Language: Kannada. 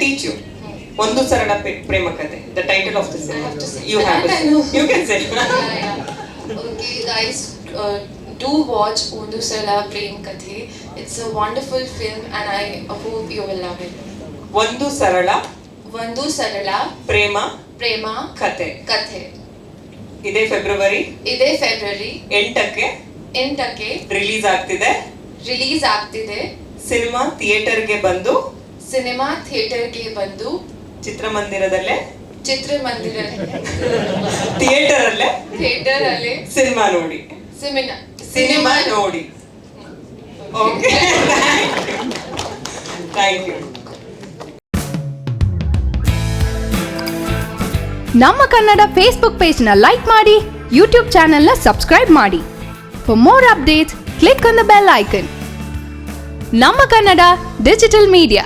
Teach you Ondu Sarala Prema Kathe the title of the have to say you have you can say Okay, guys, uh, do watch Undu Sala Prem Kathe. It's a wonderful film, and I hope you will love it. Ondu Sarala Vandu Sarala Prema Prema Kathe Kathe. ಇದೇ ಫೆಬ್ರವರಿ ಇದೇ ಫೆಬ್ರವರಿ ಎಂಟಕ್ಕೆ ಎಂಟಕ್ಕೆ ರಿಲೀಸ್ ಆಗ್ತಿದೆ ರಿಲೀಸ್ ಆಗ್ತಿದೆ ಸಿನಿಮಾ ಥಿಯೇಟರ್ಗೆ ಬಂದು ಸಿನಿಮಾ ಥಿಯೇಟರ್ಗೆ ಬಂದು ಚಿತ್ರಮಂದಿರದಲ್ಲೇ? ಚಿತ್ರಮಂದಿರ ಥಿಯೇಟರ್ ಅಲ್ಲೇ ಥಿಯೇಟರ್ ಅಲ್ಲಿ ಸಿನಿಮಾ ನೋಡಿ. ಸಿನಿಮಾ ಸಿನಿಮಾ ನೋಡಿ. ಓಕೆ. Thank you. ನಮ್ಮ ಕನ್ನಡ ಫೇಸ್ಬುಕ್ ಪೇಜ್ನ ಲೈಕ್ ಮಾಡಿ ಯೂಟ್ಯೂಬ್ ಚಾನೆಲ್ನ ಸಬ್ಸ್ಕ್ರೈಬ್ ಮಾಡಿ. For more updates click on the bell icon ನಮ್ಮ ಕನ್ನಡ ಡಿಜಿಟಲ್ ಮೀಡಿಯಾ